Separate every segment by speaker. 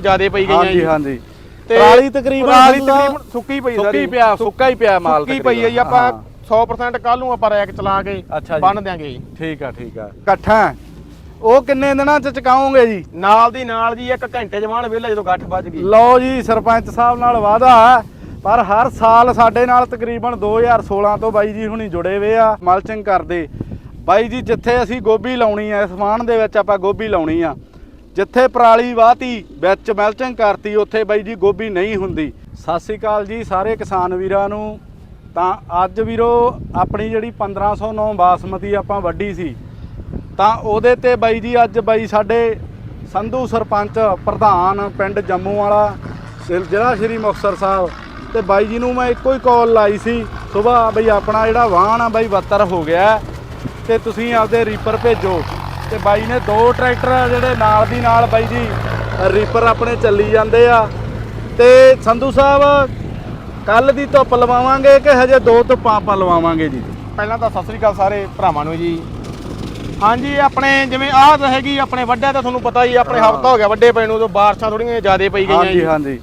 Speaker 1: ਜਿਆਦੇ ਪਈ ਗਈਆਂ
Speaker 2: ਹਾਂਜੀ ਹਾਂਜੀ।
Speaker 1: ਤੇ
Speaker 2: ਪਰਾਲੀ ਤਕਰੀਬਨ
Speaker 1: ਪਰਾਲੀ ਤਕਰੀਬਨ ਸੁੱਕੀ ਪਈ
Speaker 2: ਸੁੱਕੀ। ਪਿਆ ਸੁੱਕਾ ਹੀ ਪਿਆ ਮਾਲ
Speaker 1: ਸੁੱਕੀ ਪਈ ਹੈ ਜੀ। ਆਪਾਂ
Speaker 2: ਹਾਂ।
Speaker 1: 100% ਕੱਲ ਨੂੰ ਆਪਾਂ ਰੈਕ ਚਲਾ ਕੇ
Speaker 2: ਅੱਛਾ ਜੀ।
Speaker 1: ਬੰਨ ਦਿਆਂਗੇ ਜੀ।
Speaker 2: ਠੀਕ ਆ ਠੀਕ ਆ। ਇਕੱਠਾ। ਉਹ ਕਿੰਨੇ ਦਿਨਾਂ ਚ ਚਕਾਉਂਗੇ ਜੀ?
Speaker 1: ਨਾਲ ਦੀ ਨਾਲ ਜੀ ਇੱਕ ਘੰਟੇ ਜਵਾਨ ਵੇਲੇ ਜਦੋਂ ਗੱਠ ਵੱਜ ਗਈ।
Speaker 2: ਲਓ ਜੀ ਸਰਪੰਚ ਸਾਹਿਬ ਨਾਲ ਵਾਅਦਾ ਹੈ ਪਰ ਹਰ ਸਾਲ ਸਾਡੇ ਨਾਲ ਤਕਰੀਬਨ 2016 ਤੋਂ ਬਾਈ ਜੀ ਹੁਣੀ ਜੁੜੇ ਹੋਏ ਆ ਮਲਚਿੰਗ ਕਰਦੇ। ਬਾਈ ਜੀ ਜਿੱਥੇ ਅਸੀਂ ਗੋਭੀ ਲਾਉਣੀ ਆ ਇਸ ਦੇ ਵਿੱਚ ਆਪਾਂ ਗੋਭੀ ਲਾਉਣੀ ਆ। ਜਿੱਥੇ ਪਰਾਲੀ ਵਾਹਤੀ, ਵਿੱਚ ਮੈਲਚਿੰਗ ਕਰਤੀ, ਉੱਥੇ ਬਾਈ ਜੀ ਗੋਭੀ ਨਹੀਂ ਹੁੰਦੀ। ਸਤਿ ਸ੍ਰੀ ਅਕਾਲ ਜੀ ਸਾਰੇ ਕਿਸਾਨ ਵੀਰਾਂ ਨੂੰ। ਤਾਂ ਅੱਜ ਵੀਰੋ, ਆਪਣੀ ਜਿਹੜੀ 1509 ਬਾਸਮਤੀ ਆਪਾਂ ਵੱਢੀ ਸੀ, ਤਾਂ ਉਹਦੇ ਤੇ ਬਾਈ ਜੀ ਅੱਜ ਬਾਈ ਸਾਡੇ ਸੰਧੂ ਸਰਪੰਚ, ਪ੍ਰਧਾਨ ਪਿੰਡ ਜੰਮੂ ਵਾਲਾ ਸਿਲ- ਜ਼ਿਲ੍ਹਾ ਸ਼੍ਰੀ ਮੁਕਤਸਰ ਸਾਹਿਬ, ਤੇ ਬਾਈ ਜੀ ਨੂੰ ਮੈਂ ਇੱਕੋ ਹੀ ਕਾਲ ਲਾਈ ਸੀ ਸਵੇਰ ਬਈ ਆਪਣਾ ਜਿਹੜਾ ਵਾਹਣ ਆ ਬਾਈ 72 ਹੋ ਗਿਆ ਹੈ ਤੇ ਤੁਸੀਂ ਆਪਦੇ ਰੀਪਰ ਭੇਜੋ। ਤੇ ਬਾਈ ਨੇ ਦੋ ਟਰੈਕਟਰ ਜਿਹੜੇ ਨਾਲ ਦੀ ਨਾਲ ਬਾਈ ਜੀ ਰੀਪਰ ਆਪਣੇ ਚੱਲੀ ਜਾਂਦੇ ਆ ਤੇ ਸੰਧੂ ਸਾਹਿਬ ਕੱਲ ਦੀ ਧੁੱਪ ਲਵਾਵਾਂਗੇ ਕਿ ਹਜੇ ਦੋ ਧੁੱਪਾਂ ਆਪਾਂ ਲਵਾਵਾਂਗੇ ਜੀ
Speaker 1: ਪਹਿਲਾਂ ਤਾਂ ਸਤਿ ਸ੍ਰੀ ਅਕਾਲ ਸਾਰੇ ਭਰਾਵਾਂ ਨੂੰ ਜੀ ਹਾਂਜੀ ਆਪਣੇ ਜਿਵੇਂ ਆਹ ਰਹੇਗੀ ਆਪਣੇ ਵੱਡਿਆਂ ਤਾਂ ਤੁਹਾਨੂੰ ਪਤਾ ਹੀ ਆਪਣੇ। ਹਫਤਾ ਹੋ ਗਿਆ ਵੱਡੇ ਪੈ ਨੂੰ ਤੋਂ ਬਾਰਿਸ਼ਾਂ ਥੋੜੀਆਂ ਜ਼ਿਆਦੇ ਪਈ ਗਈਆਂ
Speaker 2: ਹਾਂਜੀ ਹਾਂਜੀ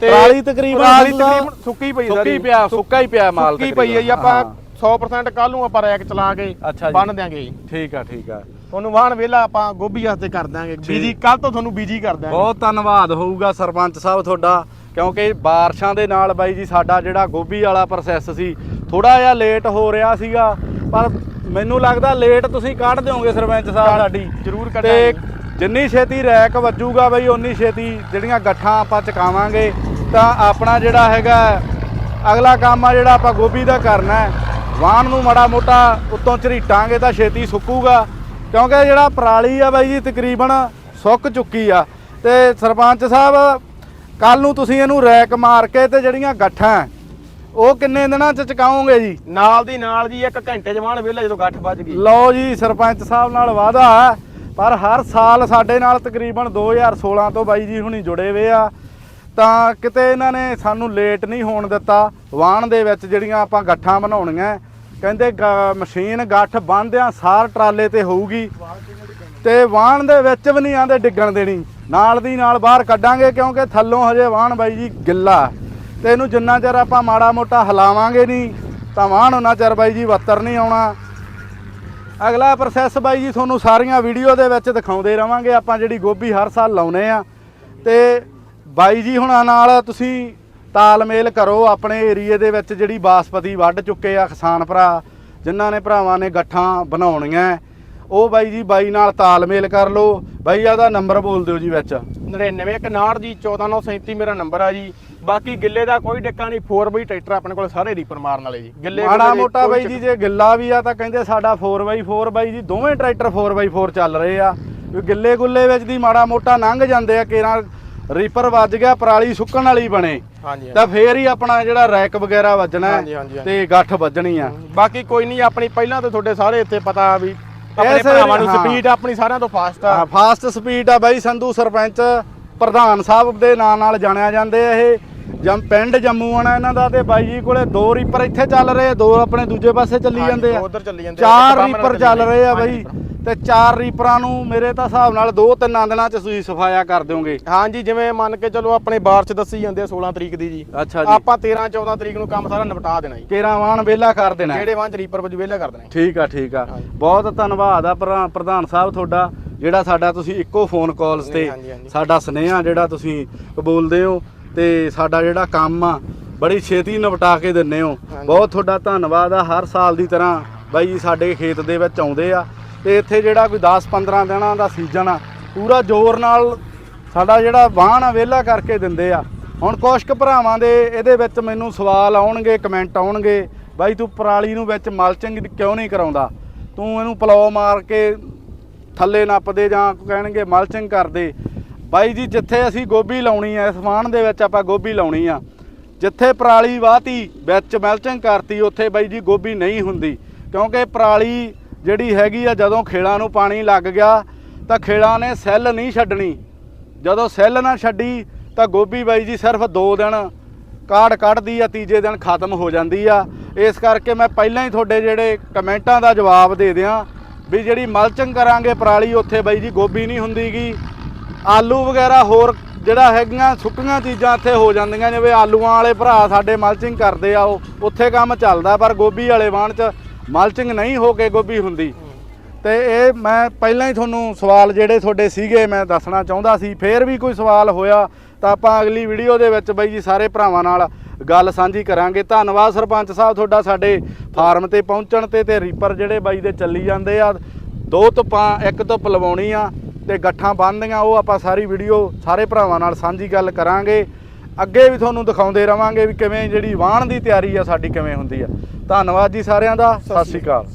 Speaker 1: ਤੇ
Speaker 2: ਪਰਾਲੀ ਤਕਰੀਬਨ ਸਾਹਿਬ
Speaker 1: ਤਕਰੀਬਨ ਸੁੱਕੀ ਪਈ
Speaker 2: ਸੁੱਕੀ। ਪਿਆ ਸੁੱਕਾ ਹੀ ਪਿਆ ਮਾਲ
Speaker 1: ਸੁੱਕੀ ਪਈ ਹੈ ਜੀ ਆਪਾਂ
Speaker 2: ਹਾਂ।
Speaker 1: 100% ਕੱਲ ਨੂੰ ਆਪਾਂ ਰੈਕ ਚਲਾ ਕੇ। ਬੰਨ ਦਿਆਂਗੇ
Speaker 2: ਠੀਕ ਆ ਠੀਕ ਆ
Speaker 1: ਤੁਹਾਨੂੰ ਵਾਹਣ ਵੇਲਾ ਆਪਾਂ ਗੋਭੀ ਵਾਸਤੇ ਕਰ ਦਾਂਗੇ ਬੀਜੀ ਕੱਲ ਤੋਂ ਤੁਹਾਨੂੰ ਬੀਜੀ ਕਰ ਦਾਂਗੇ
Speaker 2: ਬਹੁਤ ਧੰਨਵਾਦ ਹੋਊਗਾ ਸਰਪੰਚ ਸਾਹਿਬ ਤੁਹਾਡਾ ਕਿਉਂਕਿ ਬਾਰਿਸ਼ਾਂ ਦੇ ਨਾਲ ਬਾਈ ਜੀ ਸਾਡਾ ਜਿਹੜਾ ਗੋਭੀ ਵਾਲਾ ਪ੍ਰੋਸੈਸ ਸੀ ਥੋੜਾ ਜਿਹਾ ਲੇਟ ਹੋ ਰਿਹਾ ਸੀਗਾ ਪਰ ਮੈਨੂੰ ਲੱਗਦਾ ਲੇਟ ਤੁਸੀਂ ਕੱਢ ਦਿਓਗੇ ਸਰਪੰਚ ਸਾਹਿਬ ਸਾਡੀ।
Speaker 1: ਜ਼ਰੂਰ
Speaker 2: ਤੇ
Speaker 1: ਕੱਢਾਂਗੇ।
Speaker 2: ਜਿੰਨੀ ਛੇਤੀ ਰੈਕ ਵੱਜੂਗਾ ਬਈ ਉਨੀ ਛੇਤੀ ਜਿਹੜੀਆਂ ਗੱਠਾਂ ਆਪਾਂ ਚਕਾਵਾਂਗੇ ਤਾਂ ਆਪਣਾ ਜਿਹੜਾ ਹੈਗਾ ਅਗਲਾ ਕੰਮ ਆ ਜਿਹੜਾ ਆਪਾਂ ਗੋਭੀ ਦਾ ਕਰਨਾ ਹੈ। ਵਾਹਣ ਨੂੰ ਮੜਾ ਮੋਟਾ ਉੱਤੋਂ ਝਰੀਟਾਂਗੇ ਤਾਂ ਛੇਤੀ ਸੁੱਕੂਗਾ। ਕਿਉਂਕਿ ਜਿਹੜਾ ਪਰਾਲੀ ਆ ਬਾਈ ਜੀ ਤਕਰੀਬਨ ਸੁੱਕ ਚੁੱਕੀ ਆ। ਤੇ ਸਰਪੰਚ ਸਾਹਿਬ ਕੱਲ ਨੂੰ ਤੁਸੀਂ ਇਹਨੂੰ ਰੈਕ ਮਾਰ ਕੇ ਤੇ ਜਿਹੜੀਆਂ ਗੱਠਾਂ ਉਹ ਕਿੰਨੇ ਦਿਨਾਂ ਚ ਚਕਾਓਗੇ ਜੀ?
Speaker 1: ਨਾਲ ਦੀ ਨਾਲ ਜੀ ਇੱਕ ਘੰਟੇ ਜਵਾਨ ਵੇਲੇ ਜਦੋਂ ਗੱਠ ਵੱਜ ਗਈ।
Speaker 2: ਲਓ ਜੀ ਸਰਪੰਚ ਸਾਹਿਬ ਨਾਲ ਵਾਅਦਾ ਹੈ ਪਰ ਹਰ ਸਾਲ ਸਾਡੇ ਨਾਲ ਤਕਰੀਬਨ 2016 ਤੋਂ ਬਾਈ ਜੀ ਹੁਣੀ ਜੁੜੇ ਹੋਏ ਆ। ਤਾਂ ਕਿਤੇ ਇਹਨਾਂ ਨੇ ਸਾਨੂੰ ਲੇਟ ਨਹੀਂ ਹੋਣ ਦਿੱਤਾ ਵਾਹਣ ਦੇ ਵਿੱਚ ਜਿਹੜੀਆਂ ਆਪਾਂ ਗੱਠਾਂ ਬਣਾਉਣੀਆਂ ਕਹਿੰਦੇ ਗ- ਮਸ਼ੀਨ ਗੱਠ ਬੰਨਦਿਆਂ ਸਾਰ ਟਰਾਲੇ ਤੇ ਹੋਊਗੀ। ਤੇ ਵਾਹਣ ਦੇ ਵਿੱਚ ਵੀ ਨਹੀਂ ਆਂਦੇ ਡਿੱਗਣ ਦੇਣੀ। ਨਾਲ ਦੀ ਨਾਲ ਬਾਹਰ ਕੱਢਾਂਗੇ ਕਿਉਂਕਿ ਥੱਲੋਂ ਹਜੇ ਵਾਹਣ ਬਾਈ ਜੀ ਗਿੱਲਾ। ਤੇ ਇਹਨੂੰ ਜਿੰਨਾ ਚਿਰ ਆਪਾਂ ਮਾੜਾ ਮੋਟਾ ਹਿਲਾਵਾਂਗੇ ਨਹੀਂ, ਤਾਂ ਵਾਹਣ ਉਹਨਾਂ ਚਿਰ ਬਾਈ ਜੀ ਵੱਤਰ ਨਹੀਂ ਆਉਣਾ। ਅਗਲਾ ਪ੍ਰੋਸੈਸ ਬਾਈ ਜੀ ਤੁਹਾਨੂੰ ਸਾਰੀਆਂ ਵੀਡੀਓ ਦੇ ਵਿੱਚ ਦਿਖਾਉਂਦੇ ਰਵਾਂਗੇ। ਆਪਾਂ ਜਿਹੜੀ ਗੋਭੀ ਹਰ ਸਾਲ ਲਾਉਨੇ ਆ। ਤੇ ਬਾਈ ਜੀ ਹੁਣਾਂ ਨਾਲ ਤੁਸੀਂ ਤਾਲਮੇਲ ਕਰੋ ਆਪਣੇ ਏਰੀਏ ਦੇ ਵਿੱਚ ਜਿਹੜੀ ਬਾਸਪਤੀ ਵੱਢ ਚੁੱਕੇ ਆ ਕਿਸਾਨ ਭਰਾ ਜਿਨ੍ਹਾਂ ਨੇ ਭਰਾਵਾਂ ਨੇ ਗੱਠਾਂ ਬਣਾਉਣੀਆਂ। ਉਹ ਬਾਈ ਜੀ ਬਾਈ ਨਾਲ ਤਾਲਮੇਲ ਕਰ ਲਓ। ਬਾਈ ਆਦਾ ਨੰਬਰ ਬੋਲ ਦਿਓ ਜੀ ਵਿੱਚ।
Speaker 1: 99 ਜੀ 14937 ਮੇਰਾ ਨੰਬਰ ਆ ਜੀ। ਬਾਕੀ ਗਿੱਲੇ ਦਾ ਕੋਈ ਡੱਕਾ ਨਹੀਂ 4x ਟਰੈਕਟਰ ਆਪਣੇ ਕੋਲ ਸਾਰੇ ਰੀਪਰ ਮਾਰਨ ਵਾਲੇ ਜੀ। ਗਿੱਲੇ
Speaker 2: ਮਾੜਾ ਮੋਟਾ ਬਾਈ ਜੀ ਜੇ ਗਿੱਲਾ ਵੀ ਆ ਤਾਂ ਕਹਿੰਦੇ ਸਾਡਾ 4x4 ਬਾਈ ਜੀ ਦੋਵੇਂ ਟਰੈਕਟਰ 4x4 ਚੱਲ ਰਹੇ ਆ। ਗਿੱਲੇ ਗੁੱਲੇ ਵਿੱਚ ਦੀ ਮਾੜਾ ਮੋਟਾ ਲੰਘ ਜਾਂਦੇ ਆ ਕੇਰਾਂ ਰੀਪਰ ਵੱਜ ਗਿਆ ਪਰਾਲੀ ਸੁੱਕਣ ਵਾਲੀ ਬਣੇ।
Speaker 1: ਹਾਂਜੀ
Speaker 2: ਤਾਂ ਫੇਰ ਹੀ ਆਪਣਾ ਜਿਹੜਾ ਰੈਕ ਵਗੈਰਾ ਵੱਜਣਾ ਹੈ
Speaker 1: ਹਾਂਜੀ, ਹਾਂਜੀ, ਹਾਂਜੀ।
Speaker 2: ਤੇ ਗੱਠ ਵੱਜਣੀ ਆ।
Speaker 1: ਬਾਕੀ ਕੋਈ ਨਹੀਂ ਆਪਣੀ ਪਹਿਲਾਂ ਤੋਂ ਤੁਹਾਡੇ ਸਾਰੇ ਇੱਥੇ ਪਤਾ ਵੀ ਆਪਣੇ
Speaker 2: ਇਸ
Speaker 1: ਭਰਾਵਾਂ ਨੂੰ
Speaker 2: ਹਾਂ।
Speaker 1: ਸਪੀਡ ਆਪਣੀ ਸਾਰਿਆਂ ਤੋਂ ਫਾਸਟ ਆ।
Speaker 2: ਫਾਸਟ ਸਪੀਡ ਆ ਬਾਈ ਸੰਧੂ ਸਰਪੰਚ ਪ੍ਰਧਾਨ ਸਾਹਿਬ ਦੇ ਨਾਂ ਨਾਲ ਜਾਣਿਆ ਜਾਂਦੇ ਆ ਇਹ। ਜਮ ਪਿੰਡ ਜੰਮੂ ਆਣਾ ਇਹਨਾਂ ਦਾ ਤੇ ਬਾਈ ਜੀ ਕੋਲੇ ਦੋ ਰੀਪਰ ਇੱਥੇ ਚੱਲ ਰਹੇ ਆ, ਦੋ ਆਪਣੇ ਦੂਜੇ ਪਾਸੇ ਚੱਲੀ
Speaker 1: ਹਾਂਜੀ,
Speaker 2: ਜਾਂਦੇ ਆ।
Speaker 1: ਦੋ ਉੱਧਰ ਚੱਲੀ ਜਾਂਦੇ ਆ,
Speaker 2: ਚਾਰ
Speaker 1: ਇੱਕ ਬਾਹਮਣ
Speaker 2: ਰੀਪਰ ਚੱਲ
Speaker 1: ਚੱਲੀ
Speaker 2: ਰਹੇ ਆ ਬਾਈ। ਤੇ ਚਾਰ ਰੀਪਰਾਂ ਨੂੰ ਮੇਰੇ ਤਾਂ ਹਿਸਾਬ ਨਾਲ ਦੋ ਤਿੰਨਾਂ ਦਿਨਾਂ ਚ ਤੁਸੀਂ ਸਫਾਇਆ ਕਰ ਦਿਓਗੇ
Speaker 1: ਹਾਂਜੀ ਜਿਵੇਂ ਮੰਨ ਕੇ ਚਲੋ ਆਪਣੇ ਬਾਰ ਚ ਦੱਸੀ ਜਾਂਦੇ ਆ 16 ਤਰੀਕ ਦੀ ਜੀ
Speaker 2: ਅੱਛਾ ਜੀ
Speaker 1: ਆਪਾਂ 13 14 ਤਰੀਕ ਨੂੰ ਕੰਮ ਸਾਰਾ ਨਿਪਟਾ ਦੇਣਾ ਜੀ
Speaker 2: ਕੇਰਾ ਵਾਹਣ ਵੇਲਾ ਕਰ ਦੇਣਾ।
Speaker 1: ਜਿਹੜੇ ਵਾਂ ਚ ਰੀਪਰ ਵਜ ਵਿਹਲਾ ਕਰ ਦੇਣਾ।
Speaker 2: ਠੀਕ ਆ ਠੀਕ ਆ। ਬਹੁਤ ਧੰਨਵਾਦ ਆ ਪ੍ਰਧਾ- ਪ੍ਰਧਾਨ ਸਾਹਿਬ ਤੁਹਾਡਾ ਜਿਹੜਾ ਸਾਡਾ ਤੁਸੀਂ ਇੱਕੋ ਫੋਨ ਕਾਲਸ ਤੇ। ਸਾਡਾ ਸੁਨੇਹਾ ਜਿਹੜਾ ਤੁਸੀਂ ਕਬੂਲਦੇ ਹੋ ਤੇ ਸਾਡਾ ਜਿਹੜਾ ਕੰਮ ਆ ਬੜੀ ਛੇਤੀ ਨਿਪਟਾ ਕੇ ਦਿੰਨੇ ਹੋ। ਬਹੁਤ ਤੁਹਾਡਾ ਧੰਨਵਾਦ ਆ ਹਰ ਸਾਲ ਦੀ ਤਰ੍ਹਾਂ ਬਾਈ ਜੀ ਸਾਡੇ ਖੇਤ ਦੇ ਵਿੱਚ ਆਉਂਦੇ ਆ ਤੇ ਇੱਥੇ ਜਿਹੜਾ ਕੋਈ 10-15 ਦਿਨਾਂ ਦਾ ਸੀਜ਼ਨ ਆ, ਪੂਰਾ ਜ਼ੋਰ ਨਾਲ ਸਾਡਾ ਜਿਹੜਾ ਵਾਹਣ ਆ, ਵਿਹਲਾ ਕਰਕੇ ਦਿੰਦੇ ਆ। ਹੁਣ ਕੁਛ ਕੁ ਭਰਾਵਾਂ ਦੇ ਇਹਦੇ ਵਿੱਚ ਮੈਨੂੰ ਸਵਾਲ ਆਉਣਗੇ ਕਮੈਂਟ ਆਉਣਗੇ, ਬਾਈ ਤੂੰ ਪਰਾਲੀ ਨੂੰ ਵਿੱਚ ਮਲਚਿੰਗ ਕਿਉਂ ਨਹੀਂ ਕਰਾਉਂਦਾ? ਤੂੰ ਇਹਨੂੰ ਪਲੋ ਮਾਰ ਕੇ ਥੱਲੇ ਨੱਪਦੇ ਜਾਂ ਕਹਿਣਗੇ ਮਲਚਿੰਗ ਕਰਦੇ। ਬਾਈ ਜੀ, ਜਿੱਥੇ ਅਸੀਂ ਗੋਭੀ ਲਾਉਣੀ ਆ, ਇਸ ਵਾਹਣ ਦੇ ਵਿੱਚ ਆਪਾਂ ਗੋਭੀ ਲਾਉਣੀ ਆ। ਜਿੱਥੇ ਪਰਾਲੀ ਵਾਹਤੀ, ਵਿੱਚ ਮਲਚਿੰਗ ਕਰਤੀ, ਉੱਥੇ ਬਾਈ ਜੀ ਗੋਭੀ ਨਹੀਂ ਹੁੰਦੀ। ਕਿਉਂਕਿ ਪਰਾਲੀ ਜਿਹੜੀ ਹੈਗੀ ਆ, ਜਦੋਂ ਖੇਲਾਂ ਨੂੰ ਪਾਣੀ ਲੱਗ ਗਿਆ, ਤਾਂ ਖੇਲਾਂ ਨੇ ਸੈੱਲ ਨਹੀਂ ਛੱਡਣੀ। ਜਦੋਂ ਸੈੱਲ ਨਾ ਛੱਡੀ, ਤਾਂ ਗੋਭੀ ਬਾਈ ਜੀ ਸਿਰਫ 2 ਦਿਨ ਕਾੜ ਕੱਢਦੀ ਆ, ਤੀਜੇ ਦਿਨ ਖਤਮ ਹੋ ਜਾਂਦੀ ਆ। ਇਸ ਕਰਕੇ ਮੈਂ ਪਹਿਲਾਂ ਹੀ ਤੁਹਾਡੇ ਜਿਹੜੇ ਕਮੈਂਟਾਂ ਦਾ ਜਵਾਬ ਦੇ ਦਿਆਂ ਵੀ ਜਿਹੜੀ ਮਲਚਿੰਗ ਕਰਾਂਗੇ ਪਰਾਲੀ, ਉੱਥੇ ਬਾਈ ਜੀ ਗੋਭੀ ਨਹੀਂ ਹੁੰਦੀਗੀ। ਆਲੂ ਵਗੈਰਾ ਹੋਰ ਜਿਹੜਾ ਹੈਗੀਆਂ ਸੁੱਕੀਆਂ ਚੀਜ਼ਾਂ ਇੱਥੇ ਹੋ ਜਾਂਦੀਆਂ ਜਿਵੇਂ ਆਲੂਆਂ ਵਾਲੇ ਭਰਾ ਸਾਡੇ ਮਲਚਿੰਗ ਕਰਦੇ ਆ, ਉਹ ਉੱਥੇ ਕੰਮ ਚੱਲਦਾ, ਪਰ ਗੋਭੀ ਵਾਲੇ ਵਾਹਣ 'ਚ ਮਲਚਿੰਗ ਨਹੀਂ ਹੋ ਕੇ ਗੋਭੀ ਹੁੰਦੀ। ਤੇ ਇਹ ਮੈਂ ਪਹਿਲਾਂ ਹੀ ਤੁਹਾਨੂੰ ਸਵਾਲ ਜਿਹੜੇ ਤੁਹਾਡੇ ਸੀਗੇ ਮੈਂ ਦੱਸਣਾ ਚਾਹੁੰਦਾ ਸੀ। ਫੇਰ ਵੀ ਕੋਈ ਸਵਾਲ ਹੋਇਆ ਤਾਂ ਆਪਾਂ ਅਗਲੀ ਵੀਡੀਓ ਦੇ ਵਿੱਚ ਬਾਈ ਜੀ ਸਾਰੇ ਭਰਾਵਾਂ ਨਾਲ ਗੱਲ ਸਾਂਝੀ ਕਰਾਂਗੇ। ਧੰਨਵਾਦ ਸਰਪੰਚ ਸਾਹਿਬ ਤੁਹਾਡਾ ਸਾਡੇ ਫਾਰਮ ਤੇ ਪਹੁੰਚਣ ਤੇ ਤੇ ਰੀਪਰ ਜਿਹੜੇ ਬਾਈ ਦੇ ਚੱਲੀ ਜਾਂਦੇ ਆ। ਦੋ ਧੁੱਪਾਂ ਇੱਕ ਧੁੱਪ ਲਵਾਉਣੀ ਆ ਤੇ ਗੱਠਾਂ ਬੰਨਦੀਆਂ ਉਹ ਆਪਾਂ ਸਾਰੀ ਵੀਡੀਓ ਸਾਰੇ ਭਰਾਵਾਂ ਨਾਲ ਸਾਂਝੀ ਗੱਲ ਕਰਾਂਗੇ। ਅੱਗੇ ਵੀ ਤੁਹਾਨੂੰ ਦਿਖਾਉਂਦੇ ਰਵਾਂਗੇ ਵੀ ਕਿਵੇਂ ਜਿਹੜੀ ਵਾਹਣ ਦੀ ਤਿਆਰੀ ਆ, ਸਾਡੀ ਕਿਵੇਂ ਹੁੰਦੀ ਆ। ਧੰਨਵਾਦ ਜੀ ਸਾਰਿਆਂ ਦਾ। ਸਤਿ ਸ਼੍ਰੀ ਅਕਾਲ।